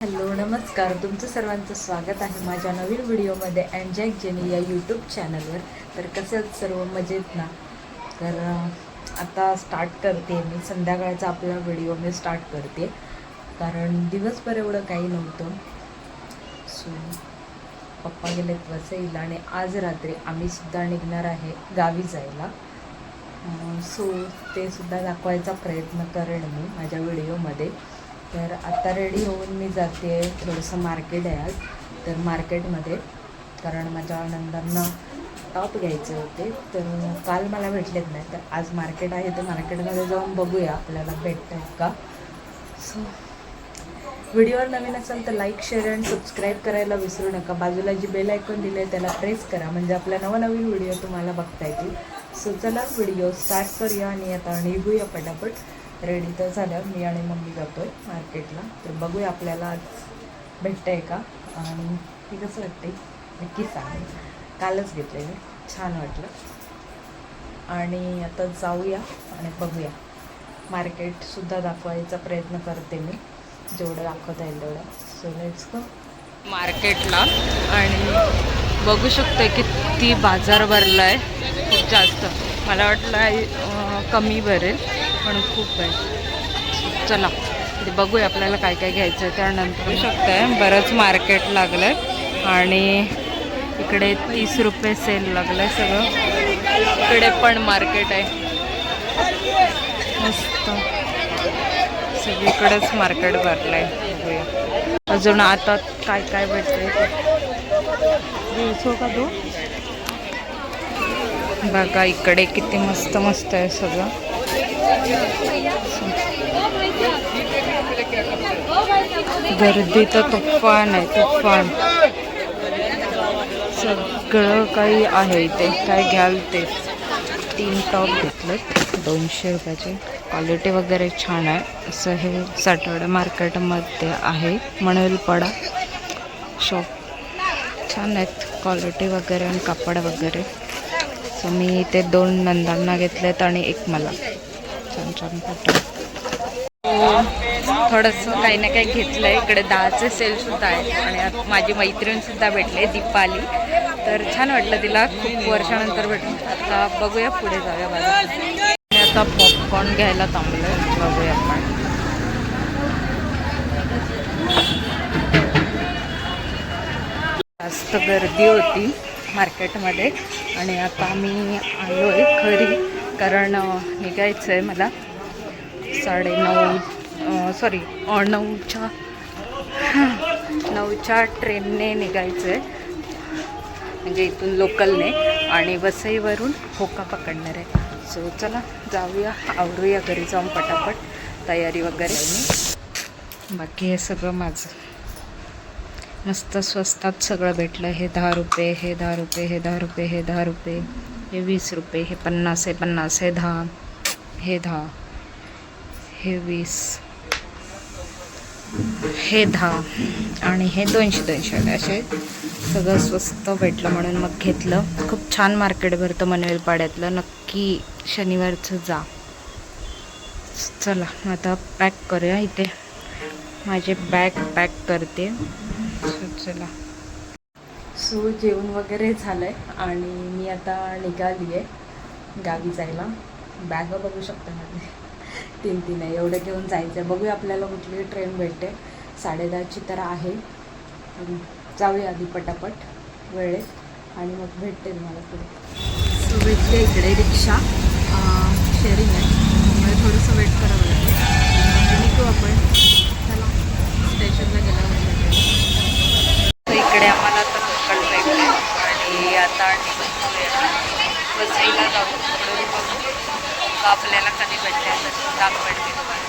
Hello नमस्कार. तुमचं सर्वांचं स्वागत आहे माझ्या नवीन व्हिडिओमध्ये अँड जॅक जेनी या यूट्यूब चॅनलवर तर कसं सर्व? मजेत ना? तर आता स्टार्ट करते. मी संध्याकाळचा आपला व्हिडिओ मी स्टार्ट करते. कारण दिवसभर एवढं काही नव्हतं. सो पप्पा गेलेत वसईला आणि आज रात्री आम्ही सुद्धा निघणार आहे गावी जायला. सो ते सुद्धा दाखवायचा प्रयत्न करेन मी माझ्या व्हिडिओमध्ये तर आता रेडी होऊन मी जाते. थोडंसं मार्केट आहे आज. तर मार्केटमध्ये कारण माझ्या नंदांना टॉप घ्यायचे होते. तर काल मला भेटलेत नाही. तर आज मार्केट आहे. तर मार्केटमध्ये जाऊन बघूया आपल्याला भेटत आहेत का सो व्हिडिओवर नवीन असेल तर लाईक शेअर अँड सबस्क्राईब करायला विसरू नका. बाजूला जी बेल ऐकून दिलं आहे त्याला प्रेस करा. म्हणजे आपल्या नवनवीन व्हिडिओ तुम्हाला बघता येतील. सो चला व्हिडिओ स्टार्ट करूया आणि आता निघूया पटापट. रेडी तर झाल्यावर मी आणि मम्मी जातोय मार्केटला. तर बघूया आपल्याला आज आहे का? आणि हे कसं वाटते नक्की सांग. कालच घेतलं मी. छान वाटलं. आणि आता जाऊया आणि बघूया. मार्केटसुद्धा दाखवायचा प्रयत्न करते मी. जेवढं दाखवता येईल तेवढं. सो लेट्स गो मार्केटला. आणि बघू शकतो किती बाजार भरला आहे खूप जास्त. मला वाटलं कमी भरेल. पण खूप आहे. चला ते बघूया आपल्याला काय काय घ्यायचं आहे त्यानंतर शकताय बरंच मार्केट लागलं आहे आणि इकडे तीस रुपये सेल लागलं आहे सगळं. इकडे पण मार्केट आहे. मस्त. सगळीकडेच मार्केट भरलं आहे बघूया. अजून आता काय काय भेटतंय ते दिवसो का तू बघा इकडे किती मस्त मस्त आहे सगळं. गर्दी तर तुफान आहे तुफान. सगळं काही आहे इथे. काय घ्याल ते. तीन टॉप घेतलेत. दोनशे रुपयाचे. क्वालिटी वगैरे छान आहे. असं हे साठवडा मार्केटमध्ये आहे. मणेलपाडा शॉप छान आहेत. क्वालिटी वगैरे आणि कापड वगैरे. सो मी ते दोन नंदांना घेतलेत आणि एक मला. थोडंसं काही ना काही घेतलं आहे इकडे दहाचे सेलसुद्धा आहे आणि माझी मैत्रीणसुद्धा भेटले दीपाली. तर छान वाटलं तिला. खूप वर्षानंतर भेटून. आता बघूया पुढे जाऊया बाजार आणि आता पॉपकॉर्न घ्यायला थांबलो आहे बघूया आपण. जास्त गर्दी होती मार्केटमध्ये आणि आता आम्ही आलो आहे खरी कारण निघायचं आहे मला. साडेनऊ सॉरी नऊच्या नऊच्या ट्रेनने निघायचं आहे म्हणजे इथून लोकलने आणि वसईवरून होका पकडणार आहे. सो चला जाऊया आवरूया घरी जाऊन पटापट. तयारी वगैरे. बाकी हे सगळं माझं. मस्त स्वस्तात सगळं भेटलं. हे दहा रुपये हे दहा रुपये हे दहा रुपये हे दहा रुपये. हे वीस रुपये हे पन्नास हे पन्नास हे दहा हे दहा हे वीस हे दहा आणि हे दोनशे दोनशे असे सगळं स्वस्त भेटलं म्हणून मग घेतलं. खूप छान मार्केट भरतं मनवेलपाड्यातलं. नक्की शनिवारचं जा. चला आता पॅक करूया इथे. माझे बॅग पॅक करते. चला. सो जेवण वगैरे झालं आहे आणि मी आता निघाली आहे गावी जायला. बॅग बघू शकता माझे तीन तीन आहे. एवढं घेऊन जायचं आहे बघूया आपल्याला कुठली ट्रेन भेटते. साडेदहाची तर आहे. जाऊया आधी पटापट. वेळेत. आणि मग भेटते तुम्हाला पुढे. सो भेटते इकडे रिक्षा. शेअरिंग आहे. त्यामुळे थोडंसं वेट करावं लागेल. निघू आपण. चला. स्टेशनला गेल्यावर इकडे आम्हाला तर लोकल भेटले आणि आता निघूया वसईला जाऊन पुढे बघू. का आपल्याला कधी भेटले तर दाखवते तुम्हाला.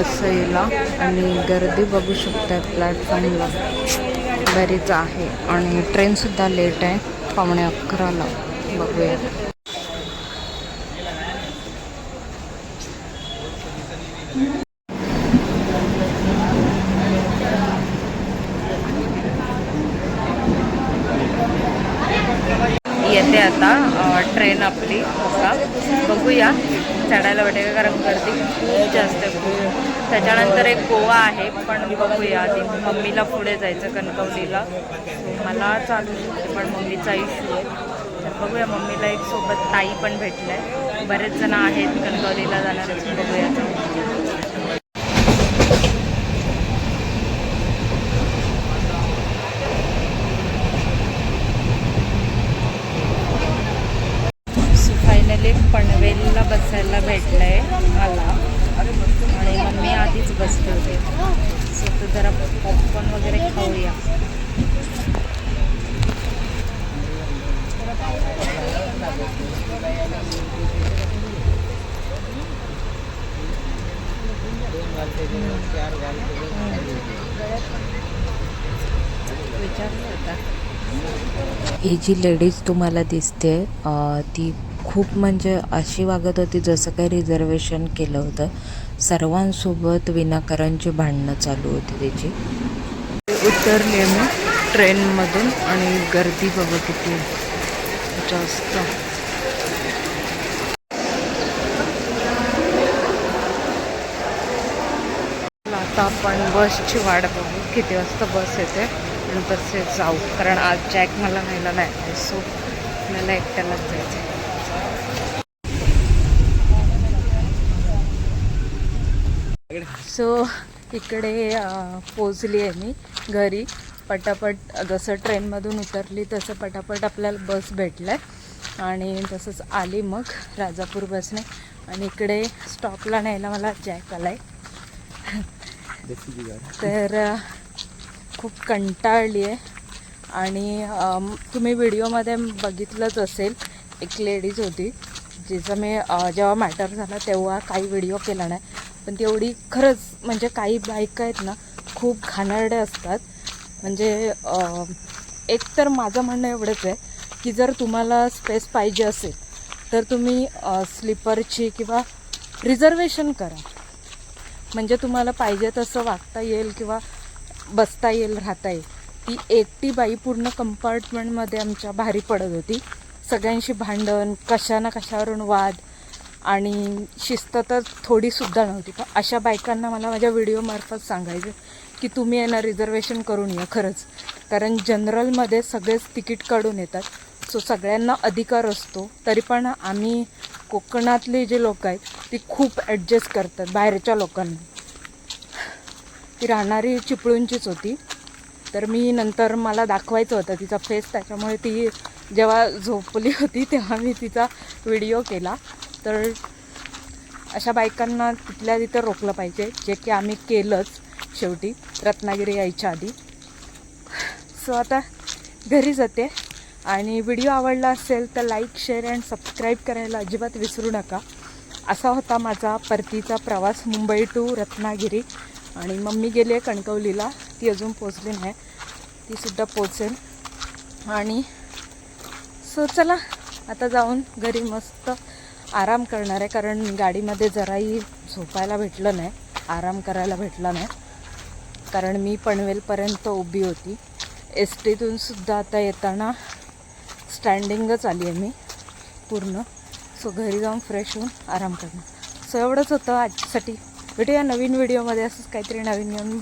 बसला आणि गर्दी बघू शकतात प्लॅटफॉर्मला बरीच आहे आणि ट्रेनसुद्धा लेट आहे. पावणे अकराला बघूया. येते आता ट्रेन आपली. बघूया. चढायला भेटेल कारण गर्दी खूप जास्त आहे. खूप त्याच्यानंतर एक गोवा आहे पण बघूया. आधी मम्मीला पुढे जायचं कणकवलीला. मला चालू शकते पण मम्मीचा इश्यू आहे. तर बघूया मम्मीला एक सोबत ताई पण भेटलं आहे बरेच जण आहेत कणकवलीला जाणार बघूया. पनवेलला बसायला भेटलं आहे मला. आणि मम्मी आधीच बसले होते. सो तर जरा पॉपकॉर्न वगैरे खाऊया. ही जी लेडीज तुम्हाला दिसते ती खूप म्हणजे अशी वागत होती जसं काही रिझर्वेशन केलं होतं. सर्वांसोबत विनाकारांची भांडणं चालू होती त्याची. उतरले मी ट्रेनमधून आणि गर्दी बघा किती जास्त. आता आपण बसची वाट बघू. किती वाजता बस येते? आणि तसे जाऊ. कारण आज जॅक मला न्यायला नाही सो मला एकट्यालाच जायचं आहे सो इकडे पोचली आहे मी घरी. पटापट जसं ट्रेनमधून उतरली तसं पटापट आपल्याला बस भेटलं आहे आणि तसंच आली मग राजापूर बसने. आणि इकडे स्टॉपला न्यायला मला जॅक आला आहे तर खूप कंटाळली आहे. आणि तुम्ही व्हिडिओमध्ये बघितलंच असेल एक लेडीज होती. जिचं मी जेव्हा मॅटर झाला तेव्हा काही व्हिडिओ केला नाही. पण तेवढी खरंच म्हणजे काही बायका आहेत ना खूप घाणेरड्या असतात. म्हणजे एक तर माझं म्हणणं एवढंच आहे की जर तुम्हाला स्पेस पाहिजे असेल तर तुम्ही स्लीपरची किंवा रिझर्वेशन करा. म्हणजे तुम्हाला पाहिजे तसं वागता येईल किंवा बसता येईल राहता येईल. ती एकटी बाई पूर्ण कंपार्टमेंटमध्ये आमच्या भारी पडत होती. सगळ्यांशी भांडण कशा ना कशावरून वाद आणि शिस्त तर थोडीसुद्धा नव्हती पण अशा बायकांना मला माझ्या व्हिडिओमार्फत सांगायचं की तुम्ही यांना रिझर्वेशन करून या खरंच. कारण जनरलमध्ये सगळेच तिकीट काढून येतात सो सगळ्यांना अधिकार असतो. तरी पण आम्ही कोकणातले जे लोक आहेत ती खूप ॲडजस्ट करतात बाहेरच्या लोकांना. ती राहणारी चिपळूणचीच होती. तर मी नंतर मला दाखवायचं होतं तिचा फेस त्याच्यामुळे ती जेव्हा झोपली होती तेव्हा मी तिचा व्हिडिओ केला. तर अशा बायकांना तिथल्या तिथं रोखलं पाहिजे. जे की आम्ही केलंच शेवटी रत्नागिरी यायच्या आधी. सो आता घरी जाते. आणि व्हिडिओ आवडला असेल तर लाईक शेअर अँड सबस्क्राईब करायला अजिबात विसरू नका. असा होता माझा परतीचा प्रवास मुंबई टू रत्नागिरी. आणि मम्मी गेली आहे कणकवलीला. ती अजून पोचली नाही. तीसुद्धा पोचेल आणि सो चला. आता जाऊन घरी मस्त आराम करणार आहे कारण गाडीमध्ये जराही झोपायला भेटलं नाही आराम करायला भेटला नाही. कारण मी पनवेलपर्यंत उभी होती. एस टीतून सुद्धा आता येताना स्टँडिंगच आली आहे मी पूर्ण. सो घरी जाऊन फ्रेश होऊन आराम करणार. सो एवढंच होतं आजसाठी. भेटूया नवीन व्हिडिओमध्ये असंच काहीतरी नवीन घेऊन.